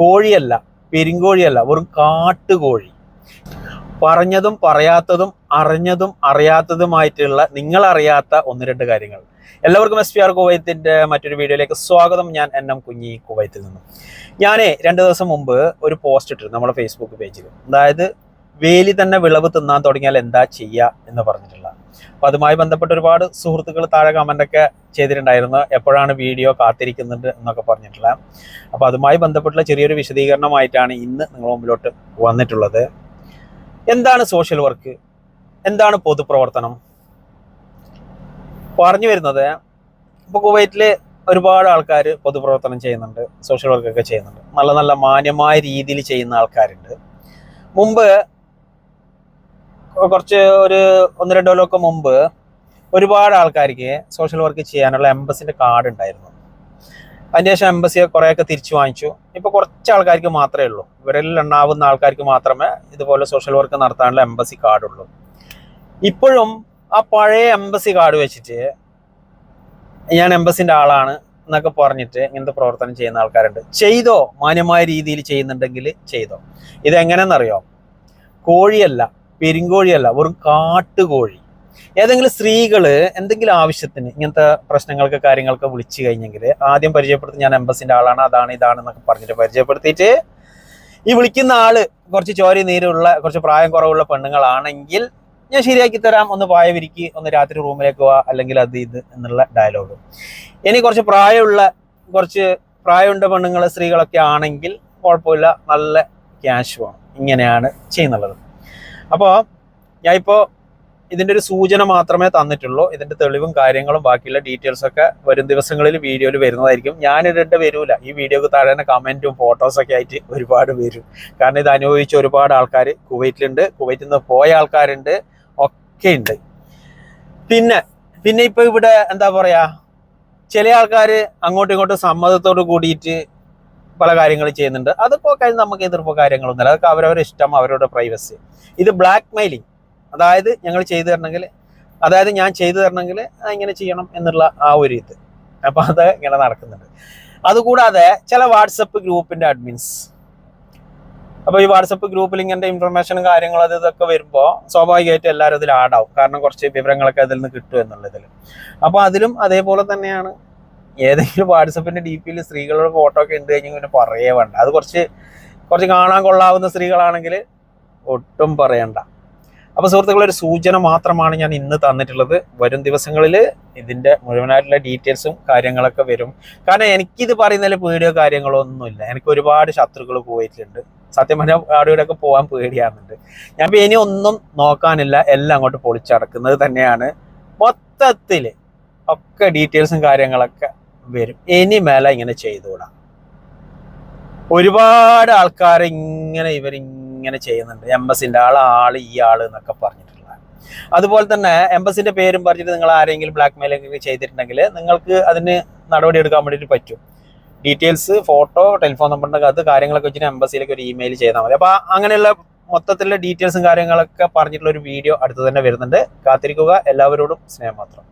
കോഴിയല്ല പെരിങ്കോഴിയല്ല വെറും കാട്ടുകോഴി. പറഞ്ഞതും പറയാത്തതും അറിഞ്ഞതും അറിയാത്തതുമായിട്ടുള്ള നിങ്ങൾ അറിയാത്ത ഒന്ന് രണ്ട് കാര്യങ്ങൾ. എല്ലാവർക്കും എസ് പി ആർ കുവൈത്തിന്റെ മറ്റൊരു വീഡിയോയിലേക്ക് സ്വാഗതം. ഞാൻ എൻ എം കുഞ്ഞി കുവൈത്തിൽ നിന്നും. ഞാനേ രണ്ട് ദിവസം മുമ്പ് ഒരു പോസ്റ്റ് ഇട്ടിരുന്നു നമ്മുടെ ഫേസ്ബുക്ക് പേജിൽ അതായത് വേലി തന്നെ വിളവ് തിന്നാൻ തുടങ്ങിയാൽ എന്താ ചെയ്യുക എന്ന് പറഞ്ഞിട്ടുള്ള. അപ്പൊ അതുമായി ബന്ധപ്പെട്ട് ഒരുപാട് സുഹൃത്തുക്കൾ താഴെ കമന്റ് ഒക്കെ ചെയ്തിട്ടുണ്ടായിരുന്നു. എപ്പോഴാണ് വീഡിയോ കാത്തിരിക്കുന്നുണ്ട് എന്നൊക്കെ പറഞ്ഞിട്ടുള്ള. അപ്പൊ അതുമായി ബന്ധപ്പെട്ടുള്ള ചെറിയൊരു വിശദീകരണമായിട്ടാണ് ഇന്ന് നിങ്ങൾ മുമ്പിലോട്ട് വന്നിട്ടുള്ളത്. എന്താണ് സോഷ്യൽ വർക്ക് എന്താണ് പൊതുപ്രവർത്തനം? പറഞ്ഞു വരുന്നത് ഇപ്പോൾ കുവൈറ്റിൽ ഒരുപാട് ആൾക്കാർ പൊതുപ്രവർത്തനം ചെയ്യുന്നുണ്ട് സോഷ്യൽ വർക്കൊക്കെ ചെയ്യുന്നുണ്ട്. നല്ല നല്ല മാന്യമായ രീതിയിൽ ചെയ്യുന്ന ആൾക്കാരുണ്ട്. മുമ്പ് കുറച്ച് ഒരു ഒന്ന് രണ്ട് കൊല്ലമൊക്കെ മുമ്പ് ഒരുപാട് ആൾക്കാർക്ക് സോഷ്യൽ വർക്ക് ചെയ്യാനുള്ള എംബസിന്റെ കാർഡ് ഉണ്ടായിരുന്നു. അതിന് ശേഷം എംബസിയെ കുറേയൊക്കെ തിരിച്ചു വാങ്ങിച്ചു. ഇപ്പൊ കുറച്ച് ആൾക്കാർക്ക് മാത്രമേ ഉള്ളൂ. ഇവരിൽ എണ്ണാവുന്ന ആൾക്കാർക്ക് മാത്രമേ ഇതുപോലെ സോഷ്യൽ വർക്ക് നടത്താനുള്ള എംബസി കാർഡ് ഉള്ളൂ. ഇപ്പോഴും ആ പഴയ എംബസി കാർഡ് വെച്ചിട്ട് ഞാൻ എംബസിന്റെ ആളാണ് എന്നൊക്കെ പറഞ്ഞിട്ട് ഇങ്ങനത്തെ പ്രവർത്തനം ചെയ്യുന്ന ആൾക്കാരുണ്ട്. ചെയ്തോ? മാന്യമായ രീതിയിൽ ചെയ്യുന്നുണ്ടെങ്കിൽ ചെയ്തോ? ഇത് എങ്ങനെയെന്നറിയോ കോഴിയല്ല. പെരിങ്കോഴിയല്ല വെറും കാട്ടുകോഴി. ഏതെങ്കിലും സ്ത്രീകൾ എന്തെങ്കിലും ആവശ്യത്തിന് ഇങ്ങനത്തെ പ്രശ്നങ്ങൾക്ക് കാര്യങ്ങൾക്ക് വിളിച്ചു കഴിഞ്ഞെങ്കിൽ ആദ്യം പരിചയപ്പെടുത്തി ഞാൻ എംബസിന്റെ ആളാണ് അതാണ് ഇതാണ് എന്നൊക്കെ പറഞ്ഞിട്ട് പരിചയപ്പെടുത്തിയിട്ട് ഈ വിളിക്കുന്ന ആൾ കുറച്ച് ചോരി നീരുള്ള കുറച്ച് പ്രായം കുറവുള്ള പെണ്ണുങ്ങളാണെങ്കിൽ ഞാൻ ശരിയാക്കി തരാം ഒന്ന് പായ വിരിക്ക് ഒന്ന് രാത്രി റൂമിലേക്ക് പോവാ അല്ലെങ്കിൽ അത് ഇത് എന്നുള്ള ഡയലോഗ്. ഇനി കുറച്ച് പ്രായമുള്ള കുറച്ച് പ്രായമുണ്ട പെണ്ണുങ്ങൾ സ്ത്രീകളൊക്കെ ആണെങ്കിൽ കുഴപ്പമില്ല നല്ല ക്യാഷ് വേണം. ഇങ്ങനെയാണ് ചെയ്യുന്നുള്ളത്. അപ്പോൾ ഞാൻ ഇപ്പോ ഇതിന്റെ ഒരു സൂചന മാത്രമേ തന്നിട്ടുള്ളൂ. ഇതിന്റെ തെളിവും കാര്യങ്ങളും ബാക്കിയുള്ള ഡീറ്റെയിൽസ് ഒക്കെ വരും ദിവസങ്ങളിൽ വീഡിയോയിൽ വരുന്നതായിരിക്കും. ഞാൻ ഇടേണ്ട വരൂല. ഈ വീഡിയോക്ക് താഴെ തന്നെ കമന്റും ഫോട്ടോസൊക്കെ ആയിട്ട് ഒരുപാട് വരും. കാരണം ഇത് അനുഭവിച്ച ഒരുപാട് ആൾക്കാർ കുവൈറ്റിലുണ്ട്. കുവൈറ്റിൽ നിന്ന് പോയ ആൾക്കാരുണ്ട്. ഒക്കെ ഉണ്ട്. പിന്നെ പിന്നെ ഇപ്പൊ ഇവിടെ എന്താ പറയാ? ചില ആൾക്കാർ അങ്ങോട്ടും ഇങ്ങോട്ടും സമ്മതത്തോട് കൂടിയിട്ട് പല കാര്യങ്ങൾ ചെയ്യുന്നുണ്ട്. അതൊക്കെ കഴിഞ്ഞ് നമുക്ക് എതിർപ്പോ കാര്യങ്ങളൊന്നുമില്ല അതൊക്കെ അവരവരുടെ ഇഷ്ടം അവരുടെ പ്രൈവസി ഇത് ബ്ലാക്ക് മെയിലിംഗ് അതായത് ഞങ്ങൾ ചെയ്തു തരണമെങ്കിൽ അതായത് ഞാൻ ചെയ്തു തരണമെങ്കിൽ ഇങ്ങനെ ചെയ്യണം എന്നുള്ള ആ ഒരു ഇത്. അപ്പൊ അത് ഇങ്ങനെ നടക്കുന്നുണ്ട്. അതുകൂടാതെ ചില വാട്സപ്പ് ഗ്രൂപ്പിന്റെ അഡ്മിൻസ് അപ്പൊ ഈ വാട്സപ്പ് ഗ്രൂപ്പിൽ ഇങ്ങനത്തെ ഇൻഫർമേഷനും കാര്യങ്ങളും അത് ഇതൊക്കെ വരുമ്പോൾ സ്വാഭാവികമായിട്ടും എല്ലാവരും അതിൽ ആഡാവും കാരണം കുറച്ച് വിവരങ്ങളൊക്കെ അതിൽ നിന്ന് കിട്ടും എന്നുള്ളതിൽ. അപ്പൊ അതിലും അതേപോലെ തന്നെയാണ് ഏതെങ്കിലും വാട്സപ്പിന്റെ ഡി പിയിൽ സ്ത്രീകളുടെ ഫോട്ടോ ഒക്കെ ഉണ്ട് കഴിഞ്ഞാൽ പിന്നെ പറയേ വേണ്ട. അത് കുറച്ച് കുറച്ച് കാണാൻ കൊള്ളാവുന്ന സ്ത്രീകളാണെങ്കിൽ ഒട്ടും പറയണ്ട. അപ്പൊ സുഹൃത്തുക്കളെ ഒരു സൂചന മാത്രമാണ് ഞാൻ ഇന്ന് തന്നിട്ടുള്ളത്. വരും ദിവസങ്ങളിൽ ഇതിന്റെ മുഴുവനായിട്ടുള്ള ഡീറ്റെയിൽസും കാര്യങ്ങളൊക്കെ വരും. കാരണം എനിക്കിത് പറയുന്നതിൽ പേടിയോ കാര്യങ്ങളോ ഒന്നുമില്ല. എനിക്ക് ഒരുപാട് ശത്രുക്കൾ പോയിട്ടുണ്ട്. സത്യം പറഞ്ഞാൽ അവിടെയൊക്കെ പോകാൻ പേടിയാകുന്നുണ്ട് ഞാൻ ഇപ്പൊ ഇനി ഒന്നും നോക്കാനില്ല. എല്ലാം അങ്ങോട്ട് പൊളിച്ചടക്കുന്നത് തന്നെയാണ്. മൊത്തത്തിൽ ഒക്കെ ഡീറ്റെയിൽസും കാര്യങ്ങളൊക്കെ വരും. ഇനി മേലെ ഇങ്ങനെ ചെയ്തുകൂടാ. ഒരുപാട് ആൾക്കാർ ഇങ്ങനെ ഇവരിങ്ങനെ ചെയ്യുന്നുണ്ട്. എംബസിന്റെ ആൾ ആൾ ഈ ആൾ എന്നൊക്കെ പറഞ്ഞിട്ടുള്ള. അതുപോലെ തന്നെ എംബസിന്റെ പേരും പറഞ്ഞിട്ട് നിങ്ങൾ ആരെങ്കിലും ബ്ലാക്ക് മെയിലൊക്കെ ചെയ്തിട്ടുണ്ടെങ്കിൽ നിങ്ങൾക്ക് അതിന് നടപടി എടുക്കാൻ വേണ്ടിയിട്ട് പറ്റും. ഡീറ്റെയിൽസ് ഫോട്ടോ ടെലിഫോൺ നമ്പറിന്റെ അത് കാര്യങ്ങളൊക്കെ വെച്ചിട്ട് എംബസിയിലേക്ക് ഒരു ഇമെയിൽ ചെയ്താൽ മതി. അപ്പൊ അങ്ങനെയുള്ള മൊത്തത്തിലുള്ള ഡീറ്റെയിൽസും കാര്യങ്ങളൊക്കെ പറഞ്ഞിട്ടുള്ള ഒരു വീഡിയോ അടുത്ത് തന്നെ വരുന്നുണ്ട്. കാത്തിരിക്കുക. എല്ലാവരോടും സ്നേഹം മാത്രം.